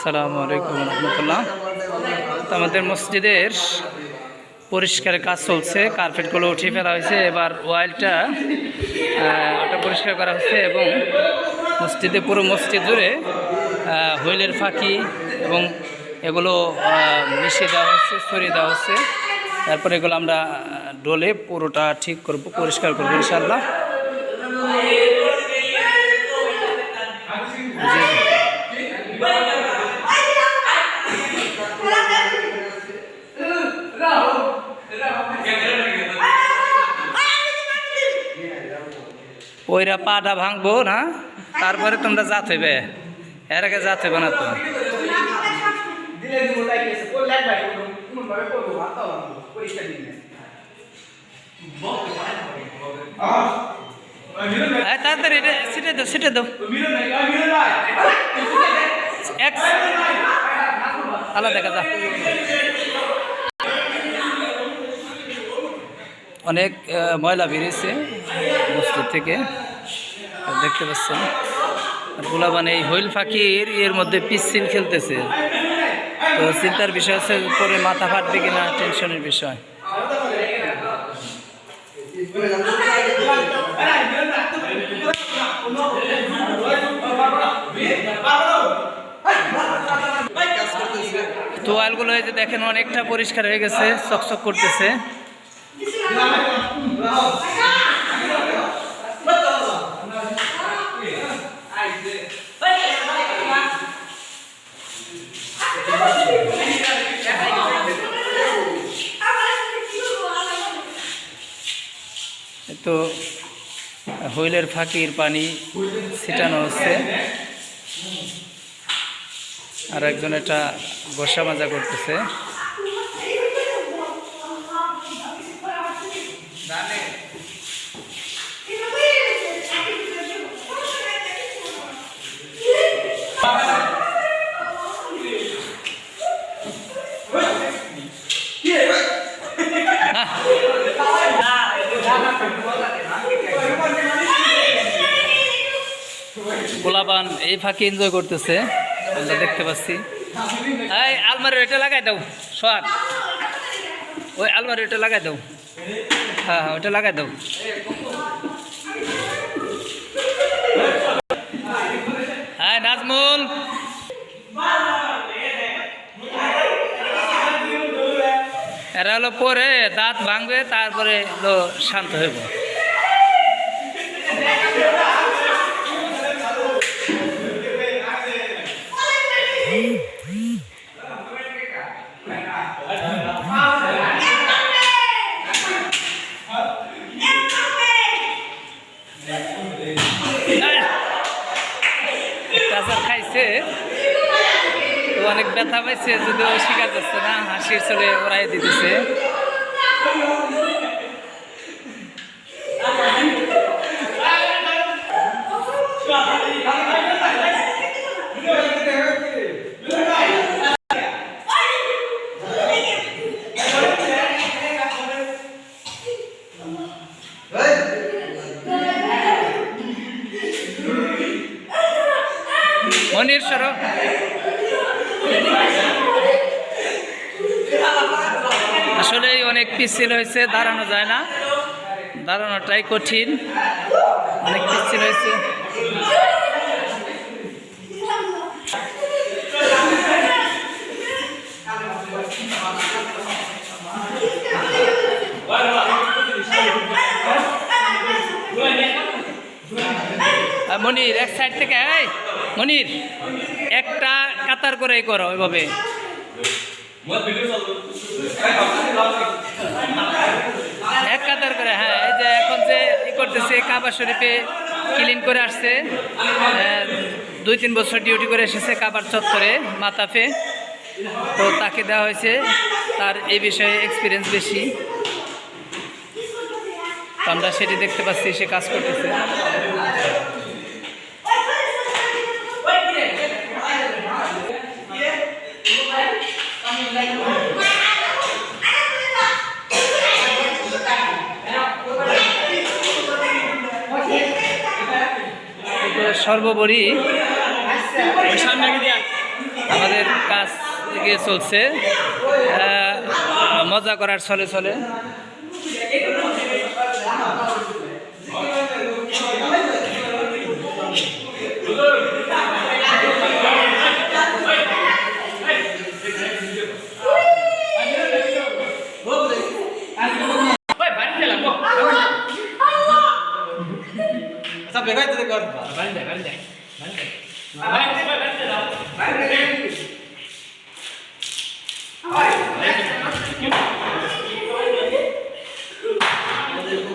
আসসালামু আলাইকুম রহমতুল্লাহ। তো আমাদের মসজিদের পরিষ্কার কাজ চলছে কার্পেটগুলো উঠিয়ে ফেলা হয়েছে। এবার ওয়াইলটা ওটা পরিষ্কার করা হচ্ছে এবং মসজিদে পুরো মসজিদ জুড়ে হুইলের ফাঁকি এবং এগুলো মিশিয়ে দেওয়া হচ্ছে সরিয়ে দেওয়া হচ্ছে। তারপরে এগুলো আমরা ডলে পুরোটা ঠিক করব, পরিষ্কার করব ইনশাল্লাহ যে ওইরা পাটা ভাঙবো, না? তারপরে তোমরা জাত হইবে। এর আগে জাত হইবে না তো? তাড়াতাড়ি দাও দাও। দেখা যা অনেক ময়লা বেরিয়েছে। মসজিদ থেকে। দেখতে পাচ্ছেন গোলাবান এই হুইল ফাঁকির এর মধ্যে পিচ্ছিল খেলতেছে। তো চিন্তার বিষয় হচ্ছে পরে মাথা ফাটবে কিনা, টেনশনের বিষয়। তোয়ালগুলো এই যে দেখেন অনেকটা পরিষ্কার হয়ে গেছে, চকচক করতেছে। তো হুইলের ফাঁকির পানি ছিটানো হচ্ছে। আর একজন এটা বসা মাজা করতেছে। গোলাপান এই ফাঁকি এনজয় করতেছে। আমরা দেখতে পাচ্ছি। এই আলমারি ওইটা লাগাই দাও সোয়াক ওই আলমারি ওইটা লাগাই দাও। হ্যাঁ হ্যাঁ ওইটা লাগাই দাও। হ্যাঁ নাজমুল। এরা হলো পরে, দাঁত ভাঙবে, তারপরে শান্ত হইব। খাইছে। তো অনেক ব্যথা পাইছে যদিও শিখা যাচ্ছে না হাসির চলে ওরাই দিতেছে। মনির সরব আসলে অনেক পিচ্ছিল হয়েছে, দাঁড়ানো যায় না। দাঁড়ানোটাই কঠিন। অনেক পিচ্ছিল হয়েছে। মনির, এক সাইড থেকে, এই! মনির, একটা কাতার করে করো ওইভাবে। এক কাতার করে হ্যাঁ এই যে এখন যে ই করতেছে, কাবা শরীফে ক্লিন করে আসছে দুই তিন বছর ডিউটি করে এসেছে কাবার চত্বরে, মাতাফে। তো তাকে দেওয়া হয়েছে, তার এই বিষয়ে এক্সপিরিয়েন্স বেশি। তো আমরা সেটি দেখতে পাচ্ছি, সে কাজ করতেছে। সর্বোপরি আমাদের কাজ চলছে। মজা করার ছলে ছলে। రండి రండి రండి